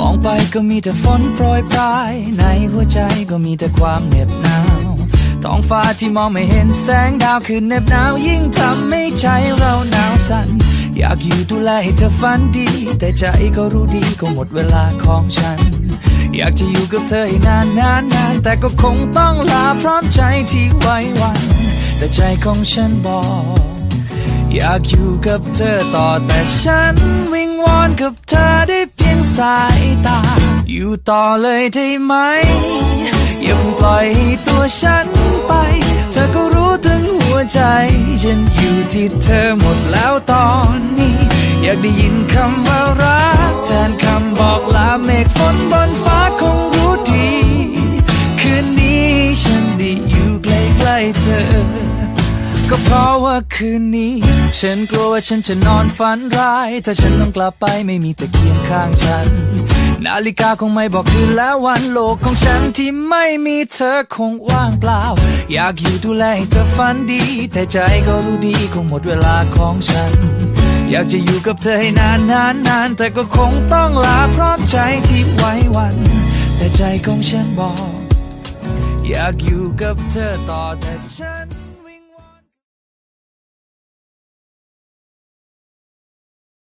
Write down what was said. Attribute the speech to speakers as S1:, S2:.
S1: มองไปก็มีแต่ฝนโปรยปลาย ในหัวใจก็มีแต่ความเหน็บหนาว ท้องฟ้าที่มองไม่เห็นแสงดาวคือเหน็บหนาว ยิ่งทำให้ใจเราหนาวสั่น อยากอยู่ดูแลให้เธอฝันดี แต่ใจก็รู้ดีก็หมดเวลาของฉัน อยากจะอยู่กับเธอให้นานนานนานแต่ก็คงต้องลาพร้อมใจที่ไว้วัน แต่ใจของฉันบอก อยากอยู่กับเธอต่อแต่ฉันวิงวอนกับเธอได้เพียงสายตา อยู่ต่อเลยได้ไหม อย่าปล่อยตัวฉันไป เธอก็รู้ถึงหัวใจ ฉันอยู่ที่เธอหมดแล้วตอนนี้ อยากได้ยินคำว่ารักแทนคำบอกลาเมฆฝน ก็เพราะว่าคืนนี้ ฉันกลัวว่าฉันจะนอนฝันร้าย ถ้าฉันต้องกลับไปไม่มีเธอเคียงข้างฉัน นาฬิกาคงไม่บอกคืนแล้ววันโลกของฉันที่ไม่มีเธอคงว่างเปล่า อยากอยู่ดูแลให้เธอฝันดี แต่ใจก็รู้ดีคงหมดเวลาของฉัน อยากจะอยู่กับเธอให้นานนานนานแต่ก็คงต้องลาพร้อมใจที่ไว้วัน แต่ใจของฉันบอก อยากอยู่กับเธอต่อแต่ฉัน